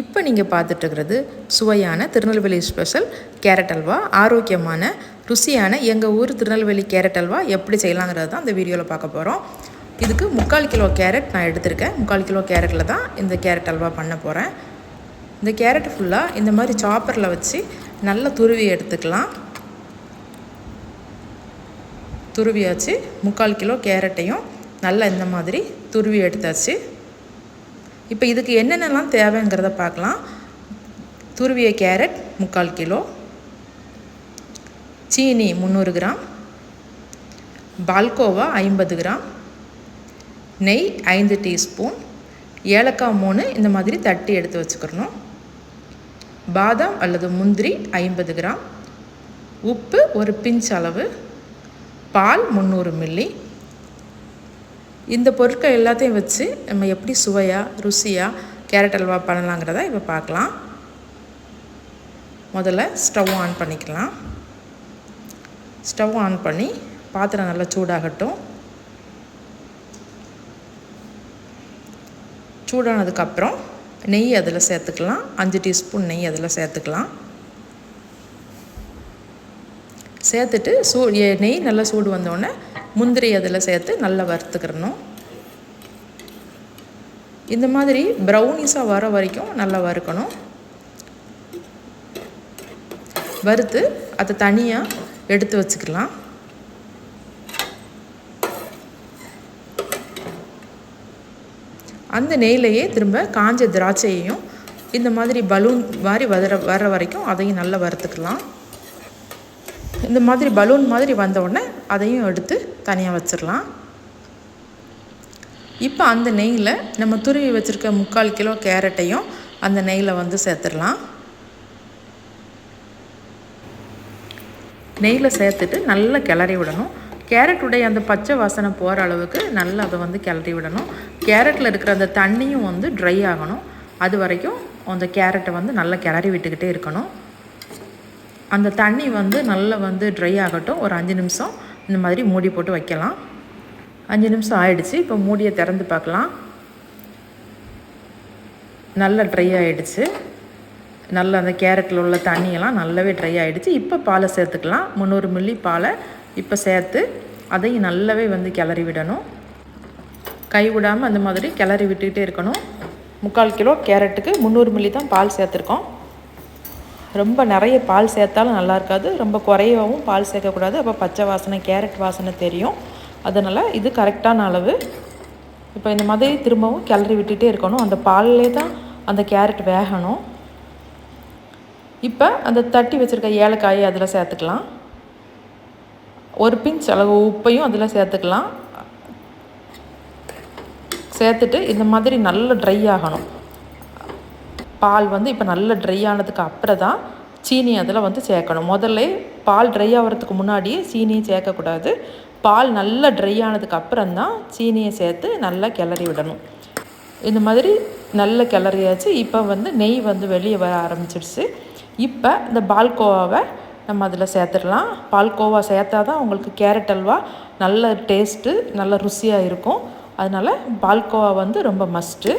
இப்போ நீங்கள் பார்த்துட்ருக்கிறது சுவையான திருநெல்வேலி ஸ்பெஷல் கேரட் அல்வா. ஆரோக்கியமான ருசியான எங்கள் ஊர் திருநெல்வேலி கேரட் அல்வா எப்படி செய்யலாங்கிறது தான் இந்த வீடியோவில் பார்க்க போகிறோம் இதுக்கு முக்கால் கிலோ கேரட் நான் எடுத்திருக்கேன். முக்கால் கிலோ கேரட்டில் தான் இந்த கேரட் அல்வா பண்ண போகிறேன் இந்த கேரட் ஃபுல்லாக இந்த மாதிரி சாப்பரில் வச்சு நல்லா துருவி எடுத்துக்கலாம். துருவியாச்சு. முக்கால் கிலோ கேரட்டையும் நல்லா இந்த மாதிரி துருவி எடுத்தாச்சு. இப்போ இதுக்கு என்னென்னலாம் தேவைங்கிறத பார்க்கலாம். துருவிய கேரட் முக்கால் கிலோ. சீனி முந்நூறு கிராம். பால்கோவா ஐம்பது கிராம். நெய் ஐந்து டீஸ்பூன். ஏலக்காய் மூணு இந்த மாதிரி தட்டி எடுத்து வச்சுக்கிறணும் பாதாம் அல்லது முந்திரி ஐம்பது கிராம். உப்பு ஒரு பிஞ்ச் அளவு. பால் முந்நூறு மில்லி. இந்த பொருட்கள் எல்லாத்தையும் வச்சு நம்ம எப்படி சுவையாக ருசியாக கேரட் அல்வா பண்ணலாங்கிறத இப்போ பார்க்கலாம். முதல்ல ஸ்டவ் ஆன் பண்ணிக்கலாம். ஸ்டவ் ஆன் பண்ணி பாத்திரம் நல்லா சூடாகட்டும். சூடானதுக்கப்புறம் நெய் அதில் சேர்த்துக்கலாம். அஞ்சு டீஸ்பூன் நெய் அதில் சேர்த்துக்கலாம். சேர்த்துட்டு சூ நெய் நல்லா சூடு வந்தோடனே முந்திரி அதில் சேர்த்து நல்லா வறுத்துக்கிறணும். இந்த மாதிரி ப்ரௌனிஸாக வர வரைக்கும் நல்லா வறுக்கணும். வறுத்து அதை தனியாக எடுத்து வச்சுக்கலாம். அந்த நெய்லையே திரும்ப காஞ்ச திராட்சையையும் இந்த மாதிரி பலூன் மாதிரி வர வர வரைக்கும் அதையும் நல்லா வறுத்துக்கலாம். இந்த மாதிரி பலூன் மாதிரி வந்த உடனே அதையும் எடுத்து தனியாக வச்சிடலாம் இப்போ அந்த நெய்யில் நம்ம துருவி வச்சுருக்க முக்கால் கிலோ கேரட்டையும் அந்த நெய்யில் வந்து சேர்த்துடலாம் நெய்யில் சேர்த்துட்டு நல்லா கிளறி விடணும். கேரட்டுடைய அந்த பச்சை வாசனை போகிற அளவுக்கு நல்லா அதை வந்து கிளறி விடணும். கேரட்டில் இருக்கிற அந்த தண்ணியும் வந்து ட்ரை ஆகணும். அது வரைக்கும் அந்த கேரட்டை வந்து நல்லா கிளறி விட்டுக்கிட்டே இருக்கணும். அந்த தண்ணி வந்து நல்லா வந்து ட்ரை ஆகட்டும். ஒரு அஞ்சு நிமிஷம். இந்த மாதிரி மூடி போட்டு வைக்கலாம். அஞ்சு நிமிஷம் ஆயிடுச்சு. இப்போ மூடியை திறந்து பார்க்கலாம். நல்லா ட்ரை ஆகிடுச்சு நல்லா அந்த கேரட்டில் உள்ள தண்ணியெல்லாம் நல்லாவே ட்ரை ஆகிடுச்சு இப்போ பாலை சேர்த்துக்கலாம். முந்நூறு மில்லி பாலை இப்போ சேர்த்து அதையும் நல்லாவே வந்து கிளறி விடணும். கை விடாமல் அந்த மாதிரி கிளறி விட்டுக்கிட்டே இருக்கணும். முக்கால் கிலோ கேரட்டுக்கு முந்நூறு மில்லி தான் பால் சேர்த்துருக்கோம். ரொம்ப நிறைய பால் சேர்த்தாலும் நல்லா இருக்காது. ரொம்ப குறையவும் பால் சேர்க்கக்கூடாது. அப்போ பச்சை வாசனை கேரட் வாசனை தெரியும். அதனால் இது கரெக்டான அளவு. இப்போ இந்த மாதிரி திரும்பவும் கிளறி விட்டுகிட்டே இருக்கணும். அந்த பால்லே தான் அந்த கேரட் வேகணும். இப்போ அந்த தட்டி வச்சுருக்க ஏலக்காயை அதில் சேர்த்துக்கலாம். ஒரு பிஞ்ச் அளவு உப்பையும் அதில் சேர்த்துக்கலாம். சேர்த்துட்டு இந்த மாதிரி நல்லா ட்ரை ஆகணும். பால் வந்து இப்போ நல்ல ட்ரை ஆனதுக்கு அப்புறம் தான் சீனி அதில் வந்து சேர்க்கணும். முதல்ல பால் ட்ரை ஆகிறதுக்கு முன்னாடியே சீனியை சேர்க்கக்கூடாது. பால் நல்லா ட்ரை ஆனதுக்கு அப்புறம் தான் சீனியை சேர்த்து நல்லா கிளறி விடணும். இந்த மாதிரி நல்ல கிளறியாச்சு. இப்போ வந்து நெய் வந்து வெளியே வர ஆரம்பிச்சிடுச்சு இப்போ இந்த பால்கோவாவை நம்ம அதில் சேர்த்துடலாம். பால்கோவா சேர்த்தா தான் உங்களுக்கு கேரட் அல்வா நல்ல டேஸ்ட்டு நல்ல ருசியாக இருக்கும். அதனால் பால்கோவா வந்து ரொம்ப மஸ்ட்டு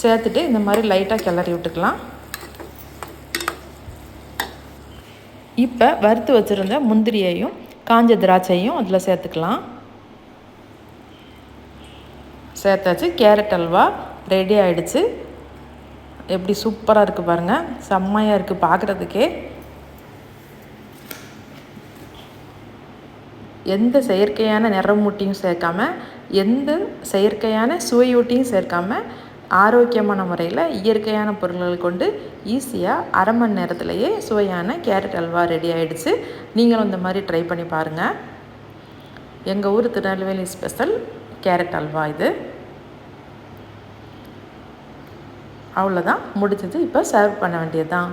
சேர்த்துட்டு இந்த மாதிரி லைட்டாக கிளறி விட்டுக்கலாம். இப்போ வறுத்து வச்சுருந்த முந்திரியையும் காஞ்ச திராட்சையும் அதில் சேர்த்துக்கலாம். சேர்த்தாச்சு. கேரட் அல்வா ரெடி ஆகிடுச்சு எப்படி சூப்பராக இருக்குது பாருங்கள் செம்மையாக இருக்குது பார்க்குறதுக்கே எந்த செயற்கையான நிறமூட்டியும் சேர்க்காம எந்த செயற்கையான சுவையூட்டியும் சேர்க்காம ஆரோக்கியமான முறையில் இயற்கையான பொருள்கள் கொண்டு ஈஸியாக அரை மணி நேரத்துலையே சுவையான கேரட் அல்வா ரெடி ஆகிடுச்சு நீங்களும் இந்த மாதிரி ட்ரை பண்ணி பாருங்கள் எங்கள் ஊர் திருநெல்வேலி ஸ்பெஷல் கேரட் அல்வா இது. அவ்வளோதான் முடிஞ்சது. இப்போ சர்வ் பண்ண வேண்டியது தான்